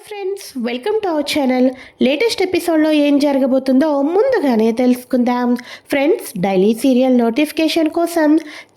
Hi friends welcome to our channel. Latest ఎపిసోడ్లో ఏం జరగబోతుందో ముందుగానే తెలుసుకుందాం. ఫ్రెండ్స్ డైలీ సీరియల్ నోటిఫికేషన్ కోసం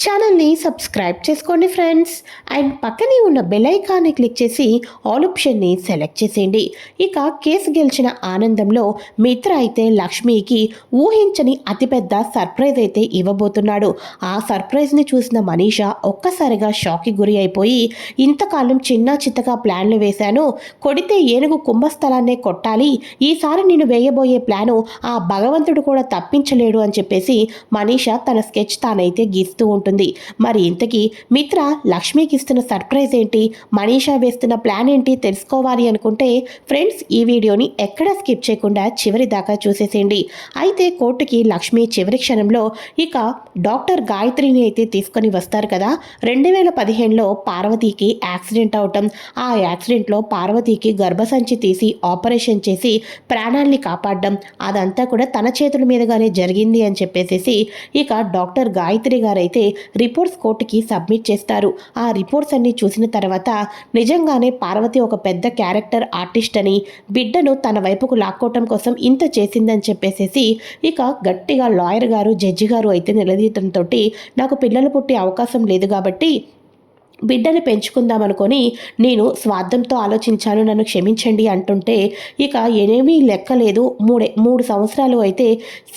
ఛానల్ని సబ్స్క్రైబ్ చేసుకోండి ఫ్రెండ్స్. అండ్ పక్కనే ఉన్న బెల్ ఐకాన్ని క్లిక్ చేసి ఆల్ ఆప్షన్ని సెలెక్ట్ చేసేయండి. ఇక కేసు గెలిచిన ఆనందంలో మిత్ర అయితే లక్ష్మికి ఊహించని అతిపెద్ద సర్ప్రైజ్ అయితే ఇవ్వబోతున్నాడు. ఆ సర్ప్రైజ్ని చూసిన మనీషా ఒక్కసారిగా షాక్కి గురి అయిపోయి ఇంతకాలం చిన్న చిత్తగా ప్లాన్లు వేశాను. కొడితే ఏనుగు కుంభస్థలాన్నే కొట్టాలి. ఈసారి నేను వేయబోయే ప్లాను ఆ భగవంతుడు కూడా తప్పించలేడు అని చెప్పేసి మనీషా తన స్కెచ్ తానైతే గీస్తూ ఉంటుంది. మరి ఇంతకీ మిత్ర లక్ష్మికి ఇస్తున్న సర్ప్రైజ్ ఏంటి? మనీషా వేస్తున్న ప్లాన్ ఏంటి తెలుసుకోవాలి అనుకుంటే ఫ్రెండ్స్ ఈ వీడియోని ఎక్కడ స్కిప్ చేయకుండా చివరి దాకా చూసేసేయండి. అయితే కోర్టుకి లక్ష్మి చివరి క్షణంలో ఇక డాక్టర్ గాయత్రిని అయితే తీసుకొని వస్తారు కదా. రెండు వేల పదిహేనులో పార్వతీకి యాక్సిడెంట్ అవటం. ఆ యాక్సిడెంట్లో పార్వతీకి గర్భసంచి తీసి ఆపరేషన్ చేసి ప్రాణాల్ని కాపాడడం అదంతా కూడా తన చేతుల మీదుగానే జరిగింది అని చెప్పేసేసి ఇక డాక్టర్ గాయత్రి గారైతే రిపోర్ట్స్ కోర్టుకి సబ్మిట్ చేస్తారు. ఆ రిపోర్ట్స్ అన్ని చూసిన తర్వాత నిజంగానే పార్వతి ఒక పెద్ద క్యారెక్టర్ ఆర్టిస్ట్ అని బిడ్డను తన వైపుకు లాక్కోవటం కోసం ఇంత చేసిందని చెప్పేసేసి ఇక గట్టిగా లాయర్ గారు జడ్జి గారు అయితే నిలదీయటంతో నాకు పిల్లలు పుట్టే అవకాశం లేదు కాబట్టి బిడ్డని పెంచుకుందామనుకొని నేను స్వార్థంతో ఆలోచించాను నన్ను క్షమించండి అంటుంటే ఇక ఏమీ లెక్కలేదు. మూడే మూడు సంవత్సరాలు అయితే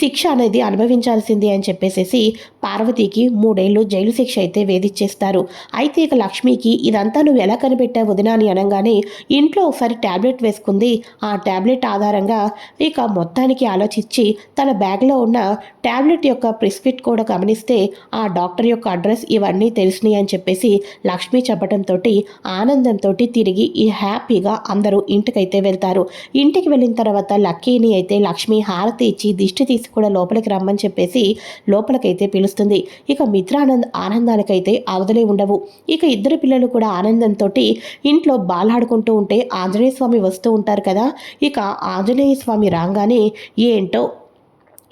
శిక్ష అనేది అనుభవించాల్సింది అని చెప్పేసేసి పార్వతికి మూడేళ్ళు జైలు శిక్ష అయితే వేధిచ్చేస్తారు. అయితే ఇక లక్ష్మికి ఇదంతా నువ్వు ఎలా కనిపెట్టావు వదినా అని అనగానే ఇంట్లో ఒకసారి ట్యాబ్లెట్ వేసుకుంది. ఆ ట్యాబ్లెట్ ఆధారంగా ఇక మొత్తానికి ఆలోచించి తన బ్యాగ్లో ఉన్న ట్యాబ్లెట్ యొక్క ప్రిస్క్రిప్ట్ కూడా గమనిస్తే ఆ డాక్టర్ యొక్క అడ్రస్ ఇవన్నీ తెలిసినాయి అని చెప్పేసి లక్ష్మి చెప్పడంతో ఆనందంతో తిరిగి ఈ హ్యాపీగా అందరూ ఇంటికైతే వెళ్తారు. ఇంటికి వెళ్ళిన తర్వాత లక్కీని అయితే లక్ష్మి హారతి ఇచ్చి దిష్టి తీసి కూడా లోపలికి రమ్మని చెప్పేసి లోపలికైతే పిలుస్తుంది. ఇక మిత్రానంద్ ఆనందానికైతే అవదలే ఉండవు. ఇక ఇద్దరు పిల్లలు కూడా ఆనందంతో ఇంట్లో బాలాడుకుంటూ ఉంటే ఆంజనేయ స్వామి వస్తూ ఉంటారు కదా. ఇక ఆంజనేయ స్వామి రాగానే ఏంటో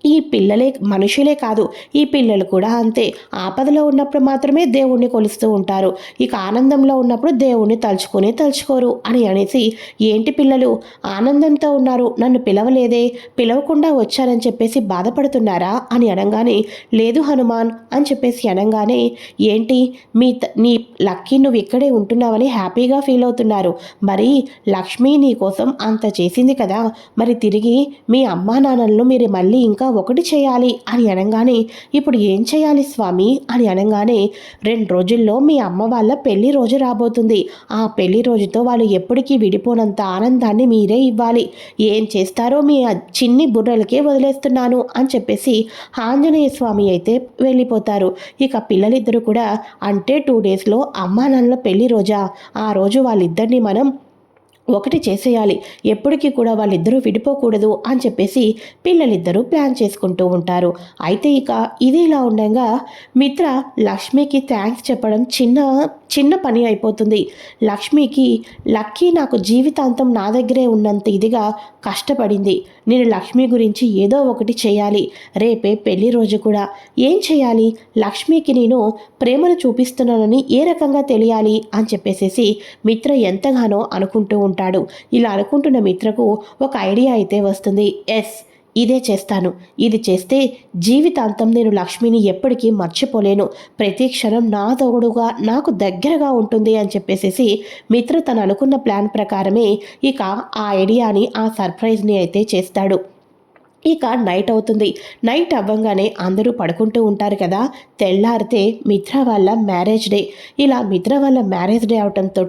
ఈ పిల్లలే మనుషులే కాదు ఈ పిల్లలు కూడా అంతే. ఆపదలో ఉన్నప్పుడు మాత్రమే దేవుణ్ణి కొలుస్తూ ఉంటారు. ఇక ఆనందంలో ఉన్నప్పుడు దేవుణ్ణి తలుచుకుని తలుచుకోరు అని అనేసి ఏంటి పిల్లలు ఆనందంతో ఉన్నారు నన్ను పిలవలేదే? పిలవకుండా వచ్చారని చెప్పేసి బాధపడుతున్నారా? అని అనగానే లేదు హనుమాన్ అని చెప్పేసి అనగానే ఏంటి మీ నీ లక్కీ నువ్వు ఇక్కడే ఉంటున్నావని హ్యాపీగా ఫీల్ అవుతున్నారు. మరి లక్ష్మి నీ కోసం అంత చేసింది కదా. మరి తిరిగి మీ అమ్మా నాన్నలను మీరు మళ్ళీ ఇంకా ఒకటి చేయాలి అని అనగానే ఇప్పుడు ఏం చేయాలి స్వామి అని అనగానే రెండు రోజుల్లో మీ అమ్మ వాళ్ళ పెళ్ళి రోజు రాబోతుంది. ఆ పెళ్ళి రోజుతో వాళ్ళు ఎప్పటికీ విడిపోనంత ఆనందాన్ని మీరే ఇవ్వాలి. ఏం చేస్తారో మీ చిన్ని బుర్రలకే వదిలేస్తున్నాను అని చెప్పేసి ఆంజనేయ స్వామి అయితే వెళ్ళిపోతారు. ఇక పిల్లలిద్దరూ కూడా అంటే టూ డేస్లో అమ్మా నాన్నల పెళ్ళి రోజా? ఆ రోజు వాళ్ళిద్దరిని మనం ఒకటి చేసేయాలి. ఎప్పటికీ కూడా వాళ్ళిద్దరూ విడిపోకూడదు అని చెప్పేసి పిల్లలిద్దరూ ప్లాన్ చేసుకుంటూ ఉంటారు. అయితే ఇక ఇది ఇలా ఉండగా మిత్ర లక్ష్మికి థ్యాంక్స్ చెప్పడం చిన్న చిన్న పని అయిపోతుంది. లక్ష్మికి లక్కీ నాకు జీవితాంతం నా దగ్గరే ఉన్నంత ఇదిగా కష్టపడింది. నేను లక్ష్మి గురించి ఏదో ఒకటి చేయాలి. రేపే పెళ్ళి రోజు కూడా. ఏం చేయాలి? లక్ష్మికి నేను ప్రేమను చూపిస్తున్నానని ఏ రకంగా తెలియాలి? అని చెప్పేసేసి మిత్ర ఎంతగానో అనుకుంటూ ఉంటాడు ఇలా అనుకుంటున్న మిత్రకు ఒక ఐడియా అయితే వస్తుంది. ఎస్ ఇదే చేస్తాను. ఇది చేస్తే జీవితాంతం నేను లక్ష్మిని ఎప్పటికీ మర్చిపోలేను. ప్రతి క్షణం నా తోడుగా నాకు దగ్గరగా ఉంటుంది అని చెప్పేసేసి మిత్ర తను అనుకున్న ప్లాన్ ప్రకారమే ఇక ఆ ఐడియాని ఆ సర్ప్రైజ్ని అయితే చేస్తాడు. ఇక నైట్ అవుతుంది. నైట్ అవ్వంగానే అందరూ పడుకుంటూ ఉంటారు కదా. తెల్లారితే మిత్ర వాళ్ళ మ్యారేజ్ డే. ఇలా మిత్ర వాళ్ళ మ్యారేజ్ డే అవటంతో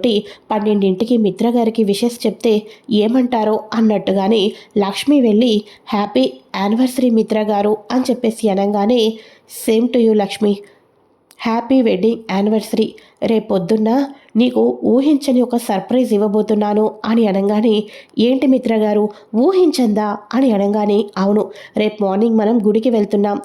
పన్నెండింటికి మిత్ర గారికి విషెస్ చెప్తే ఏమంటారో అన్నట్టుగానే లక్ష్మి వెళ్ళి హ్యాపీ యానివర్సరీ మిత్ర గారు అని చెప్పేసి అనగానే same to you Lakshmi. Happy wedding anniversary. రేపొద్దున్న నీకు ఊహించని ఒక సర్ప్రైజ్ ఇవ్వబోతున్నాను అని అనగానే ఏంటి మిత్ర గారు ఊహించందా? అని అనగానే అవును రేపు మార్నింగ్ మనం గుడికి వెళ్తున్నాం.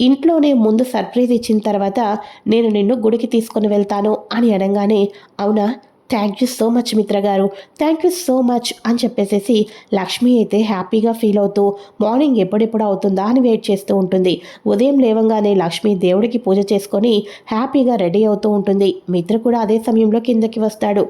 ఇంట్లోనే ముందు సర్ప్రైజ్ ఇచ్చిన తర్వాత నేను నిన్ను గుడికి తీసుకుని వెళ్తాను అని అనగానే అవునా? Thank you so much Mitra గారు. థ్యాంక్ యూ సో మచ్ అని చెప్పేసేసి లక్ష్మి అయితే హ్యాపీగా ఫీల్ అవుతూ మార్నింగ్ ఎప్పుడెప్పుడు అవుతుందా అని వెయిట్ చేస్తూ ఉంటుంది. ఉదయం లేవంగానే లక్ష్మి దేవుడికి పూజ చేసుకొని హ్యాపీగా రెడీ అవుతూ ఉంటుంది. మిత్ర కూడా అదే సమయంలో కిందకి వస్తాడు.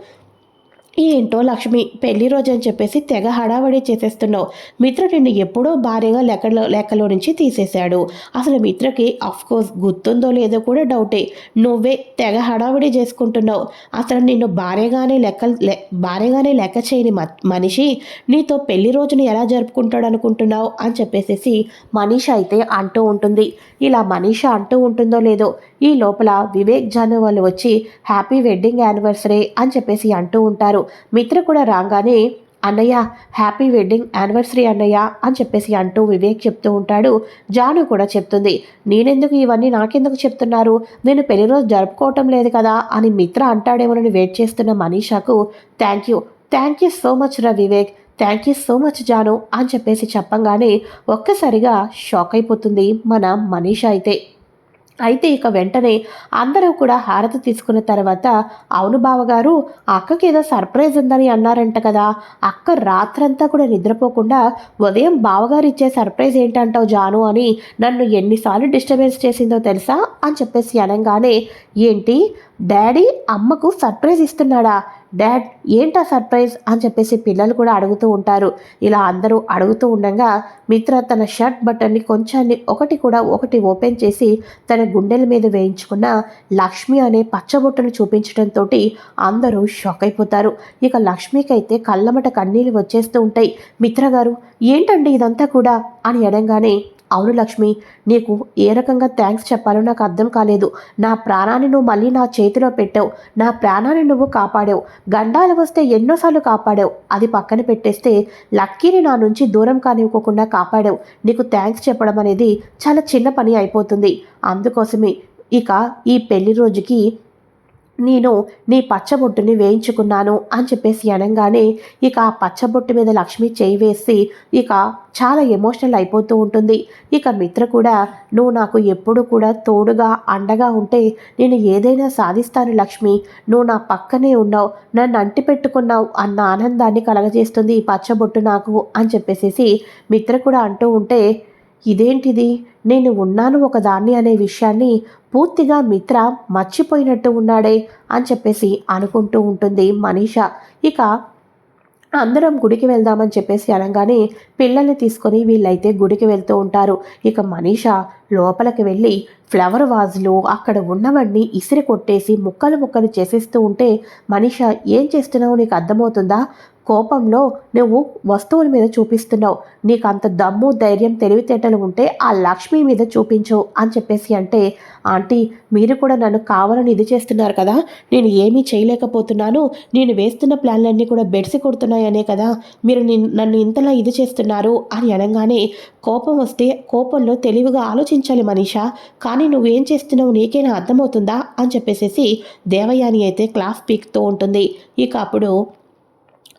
ఏంటో లక్ష్మి పెళ్ళి రోజు అని చెప్పేసి తెగ హడావడి చేసేస్తున్నావు. మిత్ర నిన్ను ఎప్పుడో భార్యగా లెక్కలో లెక్కలో నుంచి తీసేశాడు. అసలు మిత్రకి కోర్స్ గుర్తుందో లేదో కూడా డౌటే నువ్వే తెగ హడావిడి చేసుకుంటున్నావు. అసలు నిన్ను భార్యగానే లెక్క భార్యగానే లెక్క చేయని మనిషి నీతో పెళ్ళి రోజును ఎలా జరుపుకుంటాడు అనుకుంటున్నావు అని చెప్పేసి మనీష అయితే అంటూ ఉంటుంది. ఇలా మనీష అంటూ ఉంటుందో లేదో ఈ లోపల వివేక్ జాను వాళ్ళు వచ్చి హ్యాపీ వెడ్డింగ్ యానివర్సరీ అని చెప్పేసి అంటూ ఉంటారు. మిత్ర కూడా రాగానే అన్నయ్య హ్యాపీ వెడ్డింగ్ యానివర్సరీ అన్నయ్య అని చెప్పేసి అంటూ వివేక్ చెప్తూ ఉంటాడు. జాను కూడా చెప్తుంది నేనెందుకు ఇవన్నీ నాకెందుకు చెప్తున్నారు? నేను పెళ్ళి రోజు జరుపుకోవటం లేదు కదా అని మిత్ర అంటాడేమోనని వెయిట్ చేస్తున్న మనీషాకు thank you thank you so much రా Vivek thank you so much Janu అని చెప్పేసి చెప్పంగానే ఒక్కసారిగా షాక్ అయిపోతుంది మన మనీష అయితే. అయితే ఇక వెంటనే అందరూ కూడా హారతి తీసుకున్న తర్వాత అవును బావగారు అక్కకి ఏదో సర్ప్రైజ్ ఉందని అన్నారంట కదా. అక్క రాత్రంతా కూడా నిద్రపోకుండా ఉదయం బావగారు ఇచ్చే సర్ప్రైజ్ ఏంటంటావు జాను అని నన్ను ఎన్నిసార్లు డిస్టర్బెన్స్ చేసిందో తెలుసా? అని చెప్పేసి అనగానే ఏంటి? డాడీ అమ్మకు సర్ప్రైజ్ ఇస్తున్నాడా? డాడ్ ఏంటా సర్ప్రైజ్? అని చెప్పేసి పిల్లలు కూడా అడుగుతూ ఉంటారు. ఇలా అందరూ అడుగుతూ ఉండగా మిత్ర తన షర్ట్ బటన్ని కొంచాన్ని ఒకటి కూడా ఒకటి ఓపెన్ చేసి తన గుండెల మీద వేయించుకున్న లక్ష్మి అనే పచ్చబొట్టును చూపించడంతో అందరూ షాక్ అయిపోతారు. ఇక లక్ష్మికైతే కళ్ళమట కన్నీళ్ళు వచ్చేస్తూ ఉంటాయి. మిత్ర గారు ఏంటండి ఇదంతా కూడా? అని అనగానే అవును లక్ష్మి నీకు ఏ రకంగా థ్యాంక్స్ చెప్పాలో నాకు అర్థం కాలేదు. నా ప్రాణాన్ని నువ్వు మళ్ళీ నా చేతిలో పెట్టావు. నా ప్రాణాన్ని నువ్వు కాపాడావు. గండాలు వస్తే ఎన్నోసార్లు కాపాడావు. అది పక్కన పెట్టేస్తే లక్కీని నా నుంచి దూరం కానివ్వకుండా కాపాడావు. నీకు థ్యాంక్స్ చెప్పడం అనేది చాలా చిన్న పని అయిపోతుంది. అందుకోసమే ఇక ఈ పెళ్ళి రోజుకి నేను నీ పచ్చబొట్టుని వేయించుకున్నాను అని చెప్పేసి అనగానే ఇక ఆ పచ్చబొట్టు మీద లక్ష్మి చేయి వేసి ఇక చాలా ఎమోషనల్ అయిపోతూ ఉంటుంది. ఇక మిత్ర కూడా నువ్వు నాకు ఎప్పుడు కూడా తోడుగా అండగా ఉంటే నేను ఏదైనా సాధిస్తాను లక్ష్మి. నువ్వు నా పక్కనే ఉన్నావు. నన్ను అంటి పెట్టుకున్నావు అన్న ఆనందాన్ని కలగజేస్తుంది ఈ పచ్చబొట్టు నాకు అని చెప్పేసేసి మిత్ర కూడా అంటూ ఉంటే ఇదేంటిది? నేను ఉన్నాను ఒకదాన్ని అనే విషయాన్ని పూర్తిగా మిత్ర మర్చిపోయినట్టు ఉన్నాడే అని చెప్పేసి అనుకుంటూ ఉంటుంది మనీష. ఇక అందరం గుడికి వెళ్దామని చెప్పేసి అనగానే పిల్లల్ని తీసుకొని వీళ్ళైతే గుడికి వెళ్తూ ఉంటారు. ఇక మనీష లోపలికి వెళ్ళి ఫ్లవర్ వాజ్లో అక్కడ ఉన్నవన్నీ ఇసిరి కొట్టేసి ముక్కలు ముక్కలు చేసేస్తూ ఉంటే మనిష ఏం చేస్తున్నావు? నీకు అర్థమవుతుందా? కోపంలో నువ్వు వస్తువుల మీద చూపిస్తున్నావు. నీకు అంత దమ్ము ధైర్యం తెలివితేటలు ఉంటే ఆ లక్ష్మి మీద చూపించు అని చెప్పేసి అంటే ఆంటీ మీరు కూడా నన్ను కావాలని ఇది చేస్తున్నారు కదా. నేను ఏమీ చేయలేకపోతున్నాను. నేను వేస్తున్న ప్లాన్లన్నీ కూడా బెడిసి కొడుతున్నాయనే కదా. మీరు నన్ను ఇంతలా ఇది చేస్తున్నారు అని అనగానే కోపం వస్తే కోపంలో తెలివిగా ఆలోచించాలి మనీషా. కానీ నువ్వేం చేస్తున్నావు? నీకేనా అర్థమవుతుందా? అని చెప్పేసేసి దేవయాని అయితే క్లాస్ పీక్తో ఉంటుంది. ఇక అప్పుడు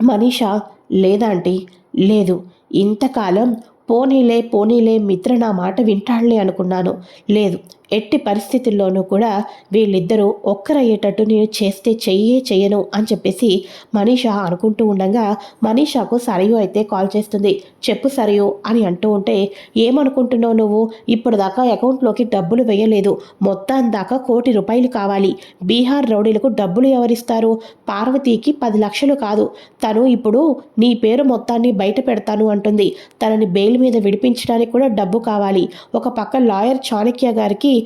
మనీషా లేదాంటీ లేదు. ఇంతకాలం పోనీలే పోనీలే మిత్ర నా మాట వింటాళ్ళే అనుకున్నాను. లేదు. ఎట్టి పరిస్థితుల్లోనూ కూడా వీళ్ళిద్దరూ ఒక్కరయ్యేటట్టు నేను చేస్తే చెయ్యే చెయ్యను అని చెప్పేసి మనీషా అనుకుంటూ ఉండగా మనీషాకు సరియు అయితే కాల్ చేస్తుంది. చెప్పు సరియు అని అంటూ ఉంటే ఏమనుకుంటున్నావు నువ్వు? ఇప్పుడు దాకా అకౌంట్లోకి డబ్బులు వేయలేదు. మొత్తం దాకా కోటి రూపాయలు కావాలి. బీహార్ రౌడీలకు డబ్బులు ఎవరిస్తారు? పార్వతీకి పది లక్షలు కాదు. తను ఇప్పుడు నీ పేరు మొత్తాన్ని బయట పెడతాను అంటుంది. తనని బెయిల్ మీద విడిపించడానికి కూడా డబ్బు కావాలి. ఒక పక్క లాయర్ చాణక్య గారికి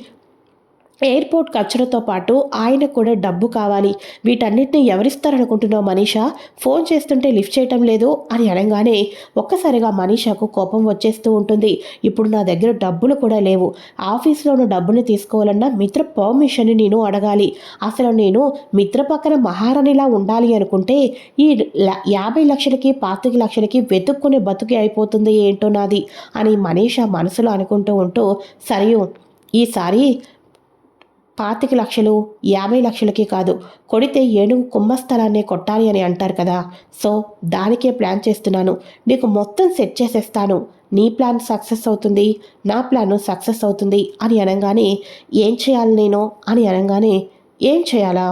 ఎయిర్పోర్ట్ ఖర్చులతో పాటు ఆయనకు కూడా డబ్బు కావాలి. వీటన్నిటిని ఎవరిస్తారనుకుంటున్నావు మనీషా? ఫోన్ చేస్తుంటే లిఫ్ట్ చేయటం లేదు అని అనగానే ఒక్కసారిగా మనీషాకు కోపం వచ్చేస్తూ ఉంటుంది. ఇప్పుడు నా దగ్గర డబ్బులు కూడా లేవు. ఆఫీస్లోని డబ్బుని తీసుకోవాలన్నా మిత్ర పర్మిషన్ నేను అడగాలి. అసలు నేను మిత్ర పక్కన మహారాణిలా ఉండాలి అనుకుంటే ఈ యాభై లక్షలకి పాతిక లక్షలకి వెతుక్కునే బతుకి అయిపోతుంది ఏంటో నాది అని మనీషా మనసులో అనుకుంటూ ఉంటూ సరే ఈసారి పాతిక లక్షలు యాభై లక్షలకి కాదు కొడితే ఏనుగు కుంభస్థలాన్నే కొట్టాలి అని అంటారు కదా. సో దానికే ప్లాన్ చేస్తున్నాను. నీకు మొత్తం సెట్ చేసేస్తాను. నీ ప్లాన్ సక్సెస్ అవుతుంది నా ప్లాన్ సక్సెస్ అవుతుంది అని అనగానే ఏం చేయాలి నేను అని అనగానే ఏం చేయాలా?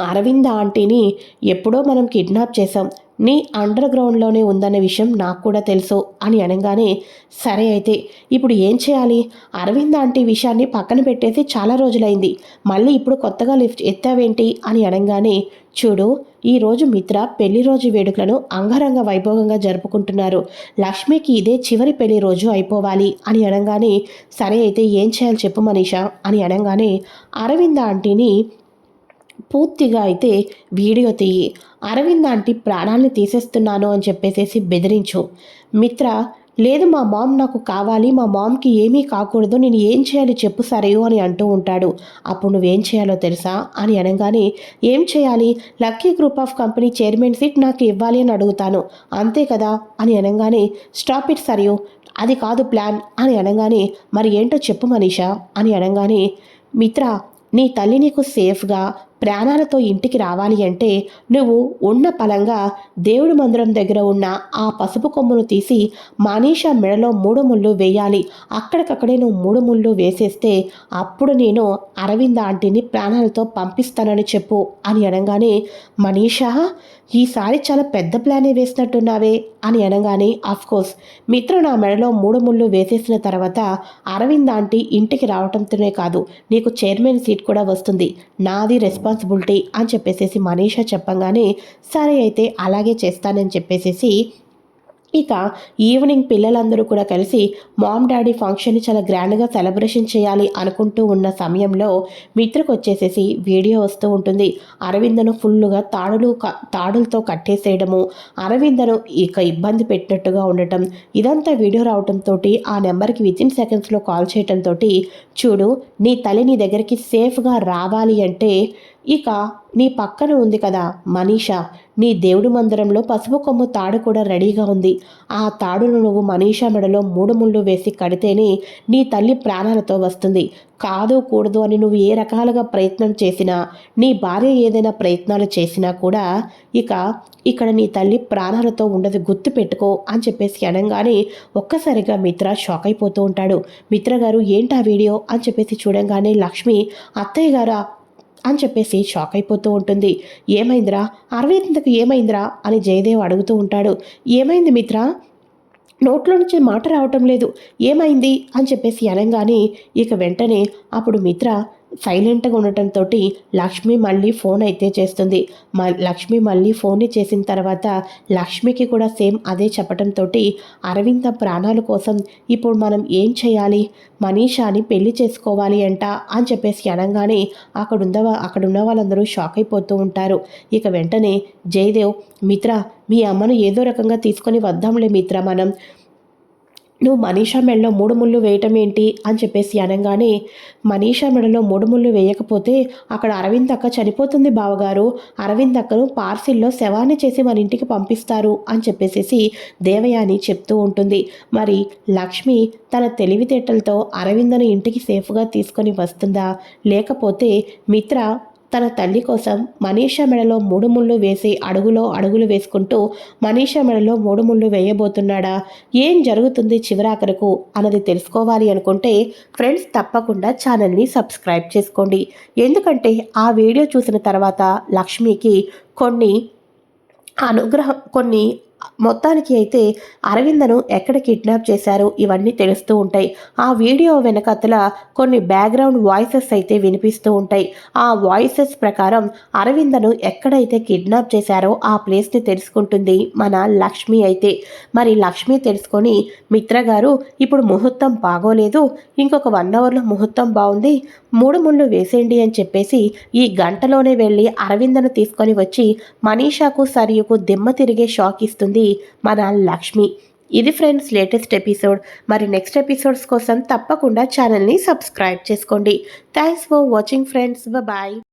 అరవింద ఆంటీని ఎప్పుడో మనం కిడ్నాప్ చేసాం నీ అండర్ గ్రౌండ్లోనే ఉందనే విషయం నాకు కూడా తెలుసు అని అనగానే సరే అయితే ఇప్పుడు ఏం చేయాలి? అరవింద్ ఆంటీ విషయాన్ని పక్కన పెట్టేసి చాలా రోజులైంది. మళ్ళీ ఇప్పుడు కొత్తగా లిఫ్ట్ ఎత్తావేంటి? అని అనగానే చూడు ఈరోజు మిత్ర పెళ్ళి రోజు వేడుకలను అంగరంగ వైభవంగా జరుపుకుంటున్నారు. లక్ష్మికి ఇదే చివరి పెళ్ళి రోజు అయిపోవాలి అని అనగానే సరే అయితే ఏం చేయాలి చెప్పు మనీషా అని అనగానే అరవింద ఆంటీని పూర్తిగా అయితే వీడియో తీయి. అరవింద్ ఆంటీ ప్రాణాల్ని తీసేస్తున్నాను అని చెప్పేసేసి బెదిరించు. మిత్ర లేదు మా మామ్ నాకు కావాలి మా మామ్కి ఏమీ కాకూడదు నేను ఏం చేయాలి చెప్పు సరే అని అంటూ ఉంటాడు. అప్పుడు నువ్వేం చేయాలో తెలుసా? అని అనగానే ఏం చేయాలి? Lucky group of company chairman seat నాకు ఇవ్వాలి అని అడుగుతాను. అంతే కదా? అని అనగానే స్టాప్ ఇట్ సరియో అది కాదు ప్లాన్ అని అనగానే మరి ఏంటో చెప్పు మనీషా అని అనగానే మిత్ర నీ తల్లి నీకు సేఫ్గా ప్రాణాలతో ఇంటికి రావాలి అంటే నువ్వు ఉన్న పలంగా దేవుడి మందిరం దగ్గర ఉన్న ఆ పసుపు కొమ్మును తీసి మనీషా మెడలో మూడు ముళ్ళు వేయాలి. అక్కడికక్కడే నువ్వు మూడు ముళ్ళు వేసేస్తే అప్పుడు నేను అరవింద ఆంటీని ప్రాణాలతో పంపిస్తానని చెప్పు అని అనగానే మనీషా ఈసారి చాలా పెద్ద ప్లానే వేసినట్టున్నావే అని అనగానే కోర్స్ మిత్రు నా మెడలో మూడు ముళ్ళు వేసేసిన తర్వాత అరవింద్ ఆంటీ ఇంటికి రావటంతోనే కాదు నీకు చైర్మన్ సీట్ కూడా వస్తుంది. నాది రెస్పాన్స్ రెస్పాన్సిబిలిటీ అని చెప్పేసేసి మనీషా చెప్పంగానే సరే అయితే అలాగే చేస్తానని చెప్పేసేసి ఇక ఈవినింగ్ పిల్లలందరూ కూడా కలిసి మామ్ డాడీ ఫంక్షన్ని చాలా గ్రాండ్గా సెలబ్రేషన్ చేయాలి అనుకుంటూ ఉన్న సమయంలో మిత్రకు వచ్చేసేసి వీడియో వస్తూ ఉంటుంది. అరవిందను ఫుల్లుగా తాడులు తాడులతో కట్టేసేయడము అరవిందను ఇక ఇబ్బంది పెట్టినట్టుగా ఉండటం ఇదంతా వీడియో రావడంతో ఆ నెంబర్కి వితిన్ సెకండ్స్లో కాల్ చేయడంతో చూడు నీ తల్లి నీ దగ్గరికి సేఫ్గా రావాలి అంటే ఇక నీ పక్కన ఉంది కదా మనీషా నీ దేవుడి మందిరంలో పసుపు కొమ్ము తాడు కూడా రెడీగా ఉంది. ఆ తాడును నువ్వు మనీషా మెడలో మూడు ముళ్ళు వేసి కడితేనే నీ తల్లి ప్రాణాలతో వస్తుంది. కాదు కూడదు అని నువ్వు ఏ రకాలుగా ప్రయత్నం చేసినా నీ భార్య ఏదైనా ప్రయత్నాలు చేసినా కూడా ఇక ఇక్కడ నీ తల్లి ప్రాణాలతో ఉండదు గుర్తు పెట్టుకో అని చెప్పేసి అనగానే ఒక్కసారిగా మిత్ర షాక్ అయిపోతూ ఉంటాడు. మిత్ర గారు ఏంటి ఆ వీడియో? అని చెప్పేసి చూడంగానే లక్ష్మి అత్తయ్య గారా? అని చెప్పేసి షాక్ అయిపోతూ ఉంటుంది. ఏమైందిరా? అరవింద్కి ఏమైందిరా? అని జయదేవ్ అడుగుతూ ఉంటాడు. ఏమైంది మిత్ర? నోట్లో నుంచి మాట రావటం లేదు. ఏమైంది? అని చెప్పేసి అనగానే ఇక వెంటనే అప్పుడు మిత్ర సైలెంట్గా ఉండటంతో లక్ష్మి మళ్ళీ ఫోన్ అయితే చేస్తుంది. మ లక్ష్మి మళ్ళీ ఫోన్ చేసిన తర్వాత లక్ష్మికి కూడా సేమ్ అదే చెప్పడంతో అరవింద ప్రాణాల కోసం ఇప్పుడు మనం ఏం చేయాలి? మనీషాని పెళ్ళి చేసుకోవాలి అంట అని చెప్పేసి అనగానే అక్కడున్న అక్కడున్న వాళ్ళందరూ షాక్ అయిపోతూ ఉంటారు. ఇక వెంటనే జయదేవ్ మిత్ర మీ అమ్మను ఏదో రకంగా తీసుకొని వద్దాంలే మిత్ర మనం నువ్వు మనీషా మెడలో మూడు ముళ్ళు వేయటం ఏంటి? అని చెప్పేసి అనగానే మనీషా మెడలో మూడు ముళ్ళు వేయకపోతే అక్కడ అరవింద్ అక్క చనిపోతుంది బావగారు. అరవింద్ అక్కను పార్సిల్లో శవాన్ని చేసి మన ఇంటికి పంపిస్తారు అని చెప్పేసి దేవయాని చెప్తూ ఉంటుంది. మరి లక్ష్మి తన తెలివితేటలతో అరవిందను ఇంటికి సేఫ్గా తీసుకొని వస్తుందా? లేకపోతే మిత్ర తన తల్లి కోసం మనీషా మెడలో మూడు ముళ్ళు వేసి అడుగులో అడుగులు వేసుకుంటూ మనీషా మెడలో మూడు ముళ్ళు వేయబోతున్నాడా? ఏం జరుగుతుంది చివరాఖరకు? అన్నది తెలుసుకోవాలి అనుకుంటే ఫ్రెండ్స్ తప్పకుండా ఛానల్ని సబ్స్క్రైబ్ చేసుకోండి. ఎందుకంటే ఆ వీడియో చూసిన తర్వాత లక్ష్మికి కొన్ని అనుగ్రహం కొన్ని మొత్తానికి అయితే అరవిందను ఎక్కడ కిడ్నాప్ చేశారు ఇవన్నీ తెలుస్తూ ఉంటాయి. ఆ వీడియో వెనకతల కొన్ని బ్యాక్గ్రౌండ్ వాయిసెస్ అయితే వినిపిస్తూ ఉంటాయి. ఆ వాయిసెస్ ప్రకారం అరవిందను ఎక్కడైతే కిడ్నాప్ చేశారో ఆ ప్లేస్ని తెలుసుకుంటుంది మన లక్ష్మి అయితే. మరి లక్ష్మి తెలుసుకొని మిత్ర గారు ఇప్పుడు ముహూర్తం బాగోలేదు ఇంకొక వన్ అవర్లో ముహూర్తం బాగుంది మూడు ముళ్ళు వేసేయండి అని చెప్పేసి ఈ గంటలోనే వెళ్ళి అరవిందను తీసుకొని వచ్చి మనీషాకు సరియుకు దిమ్మ తిరిగే షాక్ ఇస్తుంది మన లక్ష్మి. ఇది ఫ్రెండ్స్ లేటెస్ట్ ఎపిసోడ్. మరి నెక్స్ట్ ఎపిసోడ్స్ కోసం తప్పకుండా ఛానల్ని సబ్స్క్రైబ్ చేసుకోండి. Thanks for watching friends. Bye